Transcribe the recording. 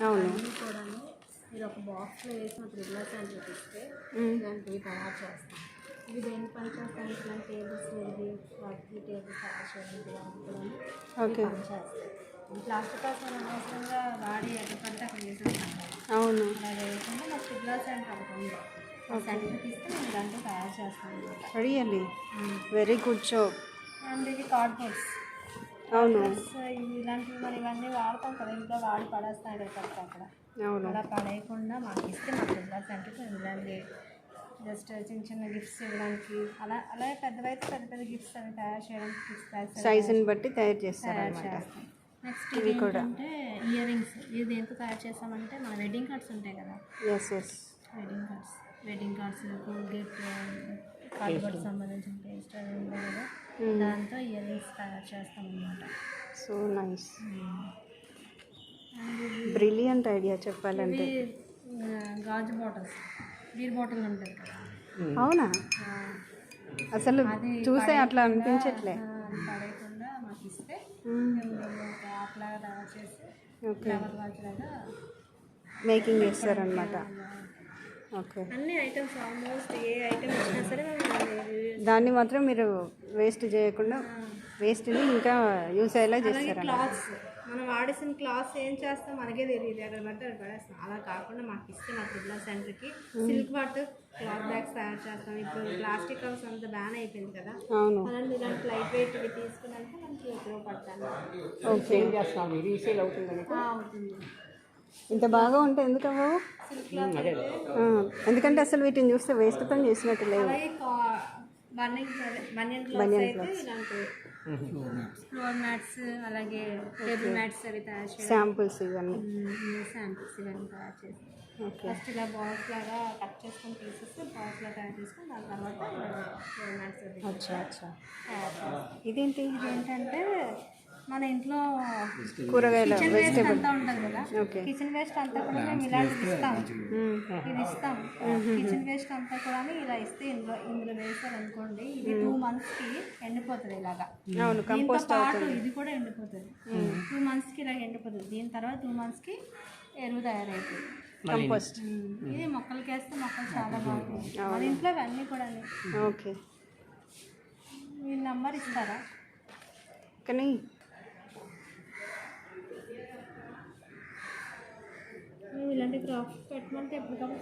అవును. మీరు ఒక బాక్స్లో వేసి మా త్రిబుల్ అని చూపిస్తే. ఇలాంటివి తయారు చేస్తాం. ఇవి దేనికి పని చేస్తాం టేబుల్స్ ఇది వాటికి టేబుల్స్ తయారు చేయడానికి ఇవన్నీ కూడా ఓకే. పని చేస్తాయి. ప్లాస్టిక్ కోసం అనవసరంగా వాడి ఎక్కడ పడితే అక్కడ వేసేస్తాం అవును. అలా వేయకుండా మా త్రిబుల్ సెంటర్ ఒకటి ఉంది ఆ సెంటర్ తీస్తే మేము ఇలాంటివి తయారు చేస్తాం అనమాట really very good shop and ఇవి కార్డ్బోర్డ్స్ అవును. ఇలాంటివి మనం ఇవన్నీ వాడతాం కదా ఇంట్లో వాడి పడేస్తాయి ఎక్కడికి అక్కడ. అవును. అలా పడేయకుండా మాకు ఇస్తే మా పిల్లల సెంటర్కి ఇలాంటి జస్ట్ చిన్న చిన్న గిఫ్ట్స్ ఇవ్వడానికి. అలా అలాగే పెద్దవైతే పెద్ద పెద్ద గిఫ్ట్స్ అవి తయారు చేయడానికి సైజుని బట్టి తయారు చేస్తారు నెక్స్ట్ ఇవి ఏంటంటే ఇయర్ రింగ్స్ ఇది దేంతో తయారు చేస్తామంటే మన వెడ్డింగ్ కార్డ్స్ ఉంటాయి కదా. Yes yes wedding cards wedding cards Colgate cardboard సంబంధించిన పేస్ట్ అవి ఉంటాయి కదా. దాంతో ఇయర్ రింగ్స్ తయారు చేస్తాం అనమాట సో నైస్. బ్రిలియంట్ ఐడియా చెప్పాలంటే. గాజు బాటిల్స్. బీర్ బాటిల్ ఉంటుంది అవునా? అసలు చూసే అట్లా అనిపించట్లే. పడేయకుండా మాకు ఇస్తే లాగా తయారు చేసి మేకింగ్ చేస్తారనమాట అన్ని ఐటమ్స్ ఆల్మోస్ట్ ఏ ఐటమ్ ఇచ్చినా సరే దాన్ని మాత్రం మీరు వేస్ట్ చేయకుండా వేస్ట్ని ఇంకా యూస్ అయ్యేలా చేస్తారన్నమాట. క్లాత్స్ మనం వాడేసిన క్లాత్స్ ఏం చేస్తాం మనకే తెలియదు. ఎక్కడ పడితే అక్కడ పడేస్తాం. అలా కాకుండా మాకు ఇస్తే మా ఫుడ్ల సెంటర్కి సిల్క్ వాట్ క్లాత్ బ్యాగ్స్ తయారు చేస్తాం. ఇప్పుడు ప్లాస్టిక్ కవర్స్ అంత బ్యాన్ అయిపోయింది కదా. అవును. అలాంటి ఇలాంటి లైట్ వెయిట్ ఇవి తీసుకున్నాక మనకి ఉపయోగపడతాను అవుతుంది ఇంత బాగా ఉంటే ఎందుకు అవ్వవు ఎందుకంటే అసలు వీటిని చూస్తే చేసినట్టు లేవు. బనియన్ క్లాత్స్ అయితే ఇలాంటి ఫ్లోర్ మ్యాట్స్ అలాగే టేబుల్ మ్యాట్స్ అవి తయారు శాంపుల్స్ ఇవన్నీ. శాంపిల్స్ ఇవన్నీ తయారు చేసి. ఓకే ఫస్ట్ ఇలా లాగా కట్ చేసుకొని లాగా తయారు చేసుకొని దాని తర్వాత ఫ్లోర్ మ్యాట్స్ అచ్చా అచ్చా. ఇదేంటి? ఏంటంటే మన ఇంట్లో కూరగాయల కిచెన్ వేస్ట్ అంతా ఉంటుంది కదా. ఓకే కిచెన్ వేస్ట్ అంతా కూడా మేము ఇలాంటిది ఇస్తాం. మ్మ్. ఇది ఇస్తాం. కిచెన్ వేస్ట్ అంతా కూడా ఇలా ఇస్తే ఇందులో ఇందులో వేసారు అనుకోండి ఇది టూ మంత్స్కి ఎండిపోతుంది ఇలాగా. అవును దీంతో కంపోస్ట్ పాటు ఇది కూడా ఎండిపోతుంది. టూ మంత్స్కి ఇలా ఎండిపోతుంది. దీని తర్వాత టూ మంత్స్కి ఎరువు తయారైపోతుంది. కంపోస్ట్ ఇది మొక్కలకి వేస్తే మొక్కలు చాలా బాగుంటాయి. మన ఇంట్లో ఇవన్నీ కూడా ఓకే మీ నంబర్ ఇస్తారా? కానీ మేము ఇలాంటి క్రాఫ్ట్స్ పెట్టమంటే ఎప్పటికప్పుడు